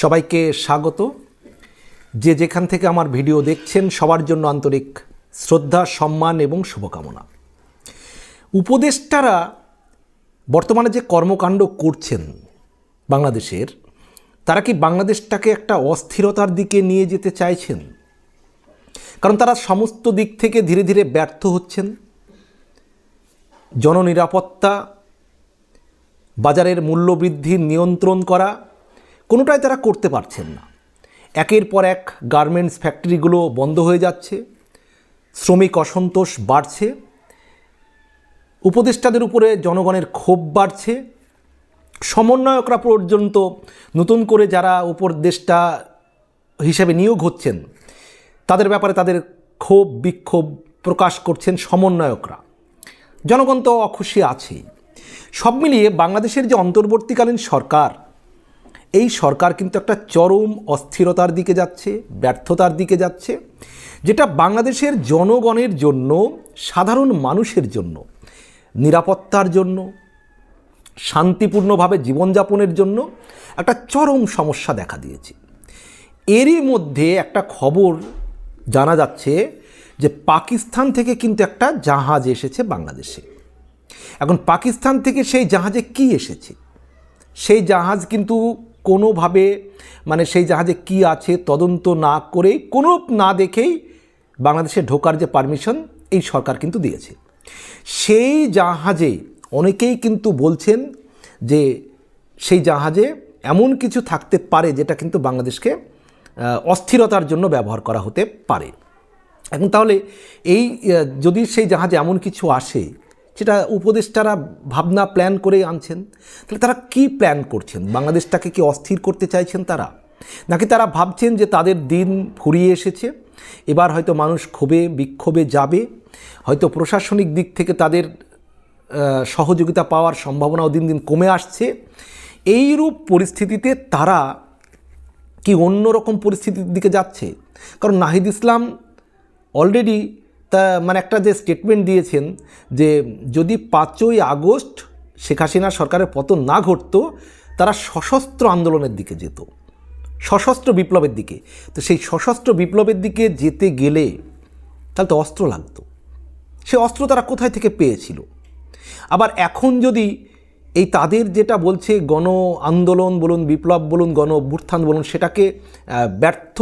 সবাইকে স্বাগত। যে যেখান থেকে আমার ভিডিও দেখছেন, সবার জন্য আন্তরিক শ্রদ্ধা, সম্মান এবং শুভকামনা। উপদেষ্টারা বর্তমানে যে কর্মকাণ্ড করছেন বাংলাদেশের, তারা কি বাংলাদেশটাকে একটা অস্থিরতার দিকে নিয়ে যেতে চাইছেন? কারণ তারা সমস্ত দিক থেকে ধীরে ধীরে ব্যর্থ হচ্ছেন। জননিরাপত্তা, বাজারের মূল্যবৃদ্ধি নিয়ন্ত্রণ করা কোনোটাই তারা করতে পারছেন না। একের পর এক গার্মেন্টস ফ্যাক্টরিগুলো বন্ধ হয়ে যাচ্ছে, শ্রমিক অসন্তোষ বাড়ছে, উপদেষ্টাদের উপরে জনগণের ক্ষোভ বাড়ছে। সমন্বয়করা পর্যন্ত নতুন করে যারা উপদেষ্টা হিসেবে নিয়োগ হচ্ছেন, তাদের ব্যাপারে তাদের ক্ষোভ বিক্ষোভ প্রকাশ করছেন সমন্বয়করা। জনগণ তো অখুশি আছেই। সব মিলিয়ে বাংলাদেশের যে অন্তর্বর্তীকালীন সরকার এই সরকার কিন্তু একটা চরম অস্থিরতার দিকে যাচ্ছে, ব্যর্থতার দিকে যাচ্ছে, যেটা বাংলাদেশের জনগণের জন্য, সাধারণ মানুষের জন্য, নিরাপত্তার জন্য, শান্তিপূর্ণভাবে জীবনযাপনের জন্য একটা চরম সমস্যা দেখা দিয়েছে। এরই মধ্যে একটা খবর জানা যাচ্ছে যে পাকিস্তান থেকে কিন্তু একটা জাহাজ এসেছে বাংলাদেশে। এখন পাকিস্তান থেকে সেই জাহাজে কি এসেছে? সেই জাহাজ কিন্তু কোনোভাবে মানে সেই জাহাজে কি আছে তদন্ত না করেই, কোনো না দেখেই বাংলাদেশে ঢোকার যে পারমিশন এই সরকার কিন্তু দিয়েছে। সেই জাহাজে অনেকেই কিন্তু বলছেন যে সেই জাহাজে এমন কিছু থাকতে পারে যেটা কিন্তু বাংলাদেশকে অস্থিরতার জন্য ব্যবহার করা হতে পারে। এখন তাহলে এই যদি সেই জাহাজে এমন কিছু আসে সেটা উপদেষ্টারা ভাবনা প্ল্যান করে আনছেন, তাহলে তারা কি প্ল্যান করছেন? বাংলাদেশটাকে কি অস্থির করতে চাইছেন তারা? নাকি তারা ভাবছেন যে তাদের দিন ফুরিয়ে এসেছে, এবার হয়তো মানুষ ক্ষোভে, বিক্ষোভে যাবে, হয়তো প্রশাসনিক দিক থেকে তাদের সহযোগিতা পাওয়ার সম্ভাবনাও দিন দিন কমে আসছে। এইরূপ পরিস্থিতিতে তারা কি অন্যরকম পরিস্থিতির দিকে যাচ্ছে? কারণ নাহিদ ইসলাম অলরেডি তা মানে একটা যে স্টেটমেন্ট দিয়েছেন যে যদি পাঁচই আগস্ট শেখ হাসিনা সরকারের পতন না ঘটত, তারা সশস্ত্র আন্দোলনের দিকে যেত, সশস্ত্র বিপ্লবের দিকে। তো সেই সশস্ত্র বিপ্লবের দিকে যেতে গেলে তাহলে তো অস্ত্র লাগতো। সে অস্ত্র তারা কোথায় থেকে পেয়েছিল? আবার এখন যদি এই তাদের যেটা বলছে গণ আন্দোলন বলুন, বিপ্লব বলুন, গণ অভ্যুত্থান বলুন, সেটাকে ব্যর্থ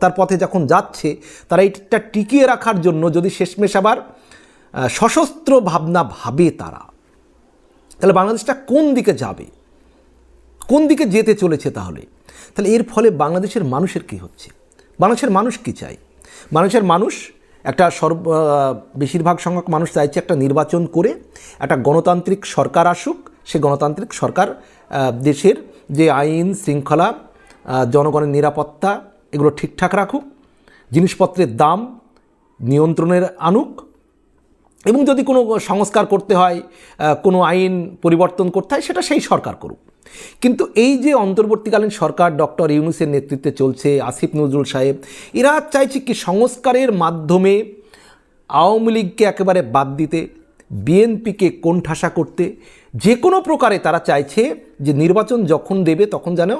তার পথে যখন যাচ্ছে, তারা এইটা টিকিয়ে রাখার জন্য যদি শেষমেশ আবার সশস্ত্র ভাবনা ভাবে তারা, তাহলে বাংলাদেশটা কোন দিকে যাবে? কোন দিকে যেতে চলেছে তাহলে? তাহলে এর ফলে বাংলাদেশের মানুষের কি হচ্ছে? বাংলাদেশের মানুষ কি চাই বাংলাদেশের মানুষ একটা সর্ব বেশিরভাগ সংখ্যক মানুষ চাইছে একটা নির্বাচন করে একটা গণতান্ত্রিক সরকার আসুক, সে গণতান্ত্রিক সরকার দেশের যে আইন শৃঙ্খলা জনগণের নিরাপত্তা, এগুলো ঠিকঠাক রাখুক, জিনিসপত্রের দাম নিয়ন্ত্রণের আনুক এবং যদি কোনো সংস্কার করতে হয় কোনো আইন পরিবর্তন করতে হয়, সেটা সেই সরকার করুক। কিন্তু এই যে অন্তর্বর্তীকালীন সরকার ডক্টর ইউনুসের নেতৃত্বে চলছে, আসিফ নজরুল সাহেব, এরা চাইছে কি সংস্কারের মাধ্যমে আওয়ামী লীগকে একেবারে বাদ দিতে, বিএনপিকে কোণঠাসা করতে, যে কোনো প্রকারে তারা চাইছে যে নির্বাচন যখন দেবে তখন যেন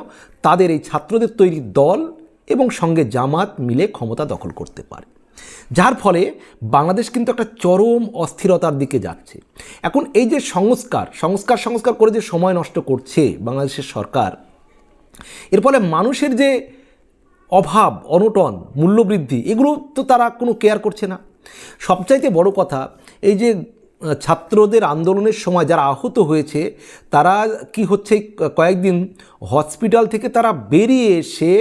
তাদের এই ছাত্রদের তৈরি দল এবং সঙ্গে জামাত মিলে ক্ষমতা দখল করতে পারে। যার ফলে বাংলাদেশ কিন্তু একটা চরম অস্থিরতার দিকে যাচ্ছে। এখন এই যে সংস্কার সংস্কার সংস্কার করে যে সময় নষ্ট করছে বাংলাদেশের সরকার, এর ফলে মানুষের যে অভাব, অনটন, মূল্যবৃদ্ধি, এগুলো তো তারা কোনো কেয়ার করছে না। সবচাইতে বড় কথা, এই যে ছাত্রদের আন্দোলনের সময় যারা আহত হয়েছে, তারা কি হচ্ছে, কয়েকদিন হসপিটাল থেকে তারা বেরিয়ে এসে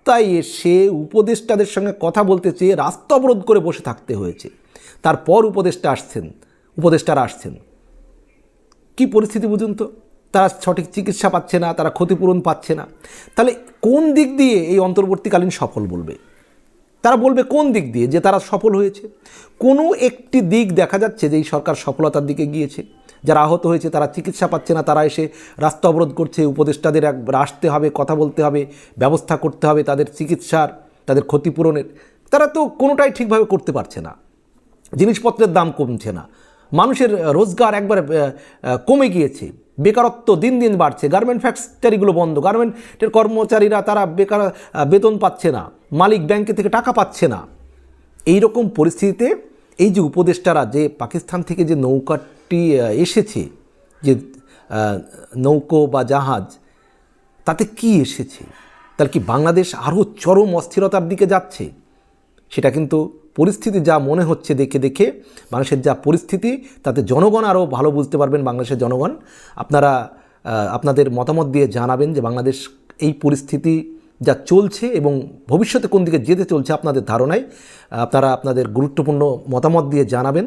রাস্তায় এসে উপদেষ্টাদের সঙ্গে কথা বলতে চেয়ে রাস্তা অবরোধ করে বসে থাকতে হয়েছে। তারপর উপদেষ্টা আসছেন, উপদেষ্টারা আসছেন। কি পরিস্থিতি বুঝুন তো? তারা সঠিক চিকিৎসা পাচ্ছে না, তারা ক্ষতিপূরণ পাচ্ছে না। তাহলে কোন দিক দিয়ে এই অন্তর্বর্তীকালীন সফল বলবে? তারা বলবে কোন দিক দিয়ে যে তারা সফল হয়েছে? কোনো একটি দিক দেখা যাচ্ছে যে এই সরকার সফলতার দিকে গিয়েছে। যারা আহত হয়েছে, তারা চিকিৎসা পাচ্ছে না, তারা এসে রাস্তা অবরোধ করছে, উপদেষ্টাদের একবার আসতে হবে, কথা বলতে হবে, ব্যবস্থা করতে হবে, তাদের চিকিৎসার, তাদের ক্ষতিপূরণের। তারা তো কোনোটাই ঠিকভাবে করতে পারছে না। জিনিসপত্রের দাম কমছে না। মানুষের রোজগার একবারে কমে গিয়েছে। বেকারত্ব দিন দিন বাড়ছে। গার্মেন্ট ফ্যাক্টরিগুলো বন্ধ। গার্মেন্টের কর্মচারীরা, তারা বেকার বেতন পাচ্ছে না। মালিক ব্যাংকে থেকে টাকা পাচ্ছে না। এই রকম পরিস্থিতিতে এই যে উপদেষ্টারা, যে পাকিস্তান থেকে যে নৌকাটি আহ, এসেছে যে নৌকো বা জাহাজ তাতে কি এসেছে? তাহলে কি বাংলাদেশ আরও চরম অস্থিরতার দিকে যাচ্ছে? সেটা কিন্তু পরিস্থিতি যা মনে হচ্ছে দেখে দেখে মানুষের যা পরিস্থিতি তাতে জনগণ আরও ভালো বুঝতে পারবেন বাংলাদেশের জনগণ। আপনারা আপনাদের মতামত দিয়ে জানাবেন যে বাংলাদেশ এই পরিস্থিতি যা চলছে এবং ভবিষ্যতে কোন দিকে যেতে চলছে আপনাদের ধারণায়। আপনারা আপনাদের গুরুত্বপূর্ণ মতামত দিয়ে জানাবেন।